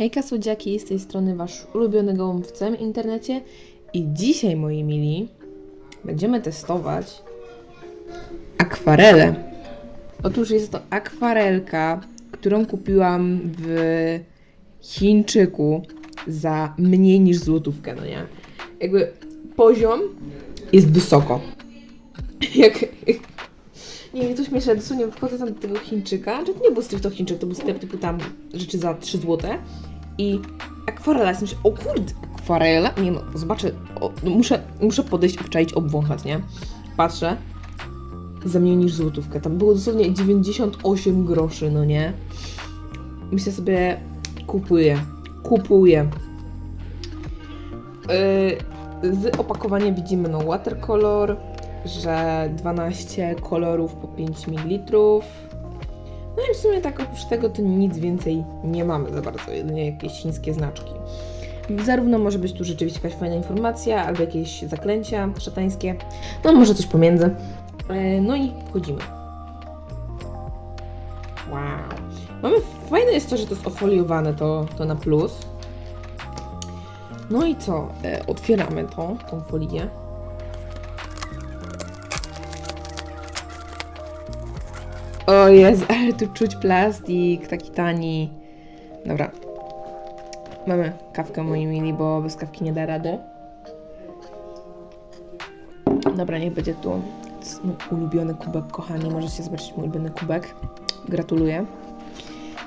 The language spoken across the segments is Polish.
Hejka słodziaki, z tej strony wasz ulubiony gołąb w całym internecie i dzisiaj, moi mili, będziemy testować akwarelę. Otóż jest to akwarelka, którą kupiłam w Chińczyku za mniej niż złotówkę, no nie? Jakby poziom jest wysoko. Jak... Nie wiem, to śmieszne, dosłownie wchodzę tam do tego Chińczyka, że to nie był stricte Chińczyk, to był sklep typu tam rzeczy za 3 złote i akwarela, jest myślę, o kurde, akwarela? Nie no, zobaczę, o, no muszę, muszę podejść, obczaić, obwąchać, nie? Patrzę, za mniej niż złotówkę, tam było dosłownie 98 groszy, no nie? Myślę sobie, kupuję, kupuję. Yy, z opakowania widzimy no watercolor, że 12 kolorów po 5 ml. No i w sumie tak oprócz tego to nic więcej nie mamy za bardzo, jedynie jakieś chińskie znaczki. Zarówno może być tu rzeczywiście jakaś fajna informacja, albo jakieś zaklęcia szatańskie, no może coś pomiędzy. E, No i wchodzimy. Wow. Mamy, fajne jest to, że to jest ofoliowane to, to na plus. No i co? E, otwieramy to, tą folię. O jest, ale tu czuć plastik, taki tani. Dobra. Mamy kawkę moi mili, bo bez kawki nie da rady. Dobra, niech będzie tu. Mój ulubiony kubek, kochani. Możecie zobaczyć mój ulubiony kubek. Gratuluję.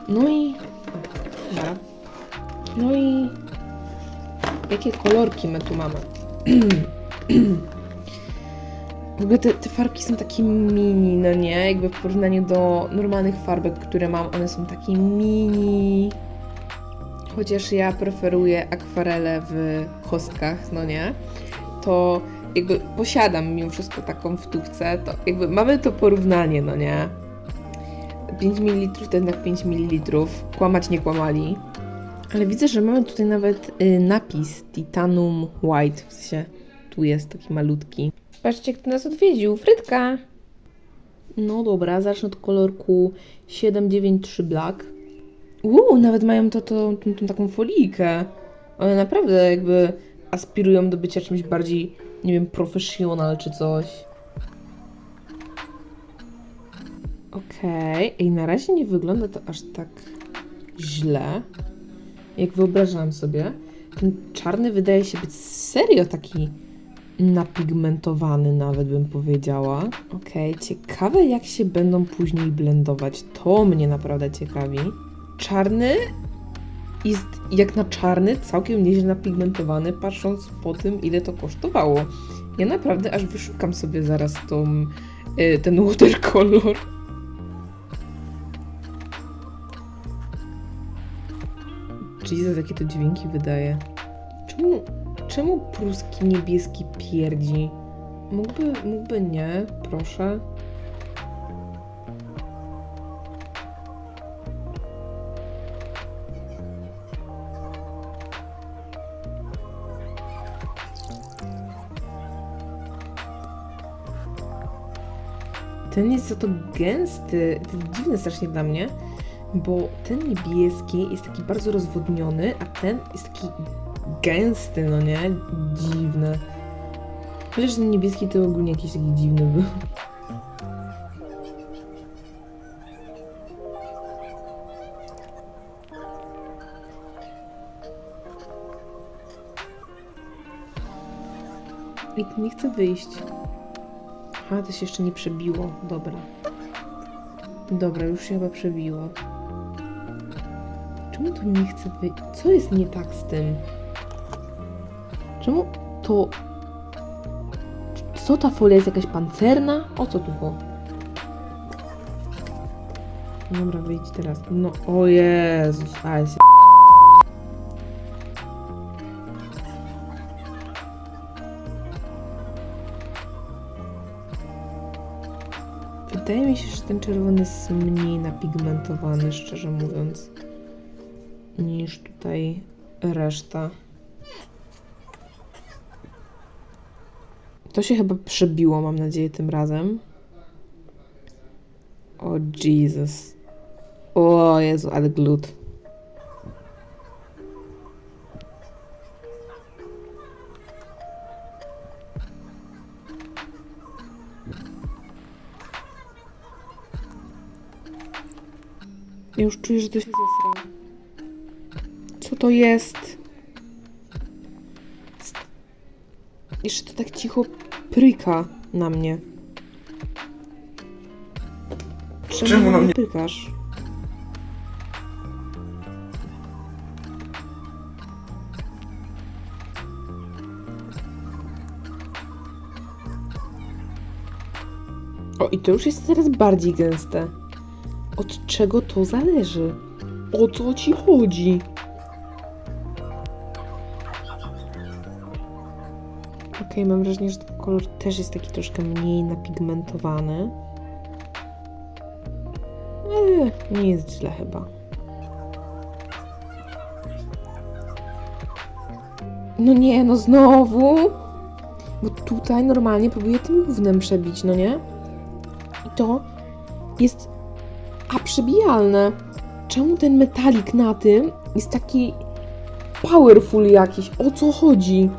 No i... Dobra. No i... Jakie kolorki my tu mamy? W ogóle te, te farbki są takie mini, no nie? Jakby w porównaniu do normalnych farbek, które mam, one są takie mini. Chociaż ja preferuję akwarele w kostkach, no nie? To jakby posiadam mimo wszystko taką w tubce, to jakby mamy to porównanie, no nie? 5 ml to jednak 5 ml. Kłamać nie kłamali. Ale widzę, że mamy tutaj nawet y, napis Titanum White. W sensie tu jest taki malutki. Patrzcie, kto nas odwiedził. Frytka! No dobra, zacznę od kolorku 793 Black. Uuu, nawet mają to, to, tą, tą taką folijkę. One naprawdę jakby aspirują do bycia czymś bardziej, nie wiem, professional czy coś. Okej, okay. i na razie nie wygląda to aż tak źle, jak wyobrażałam sobie. Ten czarny wydaje się być serio taki napigmentowany nawet bym powiedziała. Okay, ciekawe jak się będą później blendować. To mnie naprawdę ciekawi. Czarny jest jak na czarny całkiem nieźle napigmentowany, patrząc po tym, ile to kosztowało. Ja naprawdę aż wyszukam sobie zaraz tą, y, ten watercolor. Jesus, jakie to dźwięki wydaje. Czemu, czemu pruski niebieski pierdzi? Mógłby, mógłby nie, proszę. Ten jest za to gęsty. To jest dziwne strasznie dla mnie, bo ten niebieski jest taki bardzo rozwodniony, a ten jest taki gęsty, no nie? Dziwne. Chociaż ten niebieski to ogólnie jakiś taki dziwny był. I nie chce wyjść. Aha, to się jeszcze nie przebiło. Dobra. Dobra, już się chyba przebiło. Czemu to nie chce wyjść? Co jest nie tak z tym? Czemu to... Co ta folia jest jakaś pancerna? O co tu było? Dobra, wyjdź teraz. No, o Jezus, ale się... Wydaje mi się, że ten czerwony jest mniej napigmentowany, szczerze mówiąc, niż tutaj reszta. To się chyba przebiło, mam nadzieję, tym razem. O Jesus. O Jezu, ale glut. Ja już czuję, że to się zesra. To jest? St- Jeszcze to tak cicho pryka na mnie. Czemu, Czemu na mnie prykasz? O, i to już jest teraz bardziej gęste. Od czego to zależy? O co ci chodzi? Okej, mam wrażenie, że ten kolor też jest taki troszkę mniej napigmentowany. Ale nie jest źle chyba. No nie, no znowu! Bo tutaj normalnie próbuję tym gównem przebić, no nie? I to jest aprzebijalne. Czemu ten metalik na tym jest taki powerful jakiś? O co chodzi?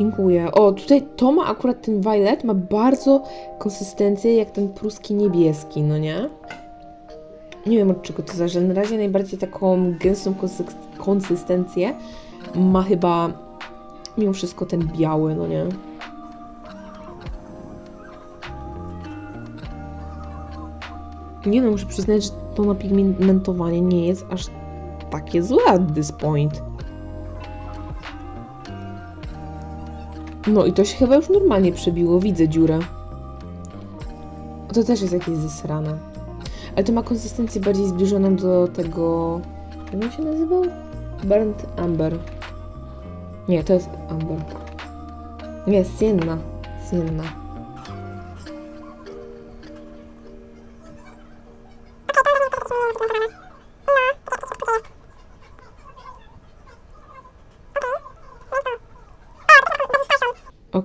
Dziękuję. O, tutaj to ma akurat ten violet, ma bardzo konsystencję jak ten pruski niebieski, no nie? Nie wiem od czego to zależy. ale Na razie najbardziej taką gęstą konsystencję ma chyba mimo wszystko ten biały, no nie? Nie no, muszę przyznać, że to napigmentowanie nie jest aż takie złe at this point. No i to się chyba już normalnie przebiło, widzę dziurę. To też jest jakieś zesrane. Ale to ma konsystencję bardziej zbliżoną do tego... Jak on się nazywał? Burnt Amber. Nie, to jest Amber. Nie, Sienna. Sienna.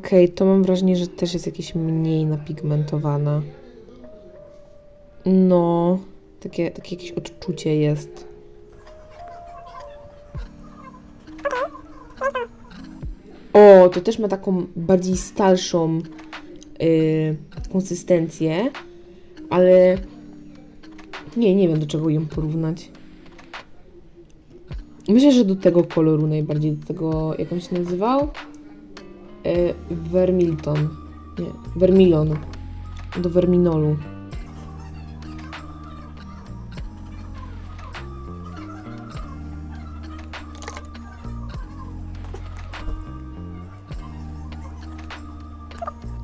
Okej, to mam wrażenie, że też jest jakieś mniej napigmentowane. No, takie, takie jakieś odczucie jest. O, to też ma taką bardziej stalszą yy, konsystencję, ale nie, nie wiem do czego ją porównać. Myślę, że do tego koloru najbardziej, do tego, jak on się nazywał? Y, Vermilton. Nie, Vermilon. Do Verminolu.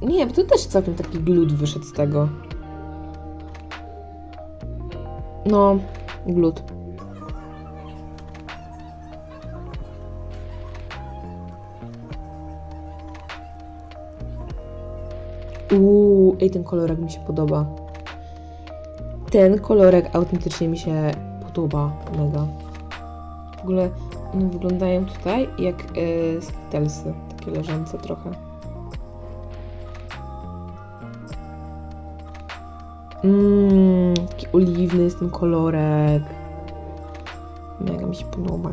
Nie, bo to też całkiem taki glut wyszedł z tego. No, glut. Uuu, ej, ten kolorek mi się podoba. Ten kolorek autentycznie mi się podoba mega. W ogóle one wyglądają tutaj jak e, skittlesy, takie leżące trochę. Mmm, taki oliwny jest ten kolorek. Mega mi się podoba.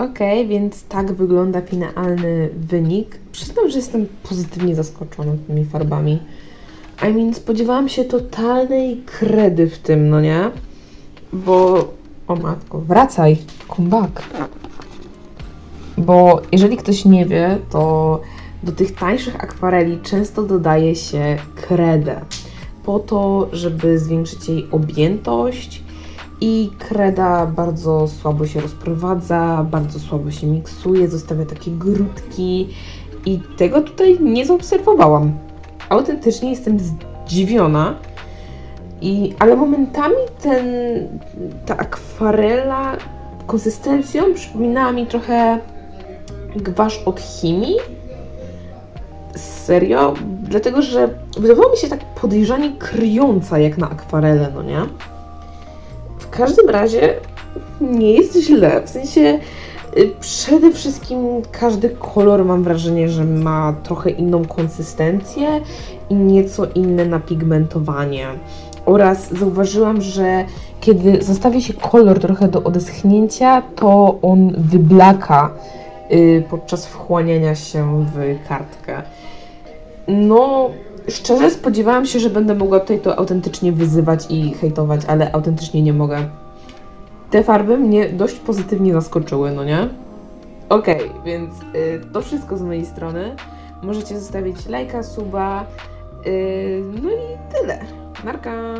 Okej, więc tak wygląda finalny wynik. Przyznam, że jestem pozytywnie zaskoczona tymi farbami. I mean, spodziewałam się totalnej kredy w tym, no nie? Bo... O matko, wracaj, come back. Bo jeżeli ktoś nie wie, to do tych tańszych akwareli często dodaje się kredę. Po to, żeby zwiększyć jej objętość i kreda bardzo słabo się rozprowadza, bardzo słabo się miksuje, zostawia takie grudki i tego tutaj nie zaobserwowałam. Autentycznie jestem zdziwiona. I, ale momentami ten, ta akwarela konsystencją przypominała mi trochę gwasz od chemii. Serio? Dlatego, że wydawała mi się tak podejrzanie kryjąca jak na akwarelę, no nie? Każdym razie nie jest źle. W sensie y, przede wszystkim każdy kolor mam wrażenie, że ma trochę inną konsystencję i nieco inne napigmentowanie. Oraz zauważyłam, że kiedy zostawi się kolor trochę do odeschnięcia, to on wyblaka y, podczas wchłaniania się w kartkę. No, szczerze spodziewałam się, że będę mogła tutaj to autentycznie wyzywać i hejtować, ale autentycznie nie mogę. Te farby mnie dość pozytywnie zaskoczyły, no nie? Okej, więc y, to wszystko z mojej strony. Możecie zostawić lajka, suba. y, no i tyle. Narka!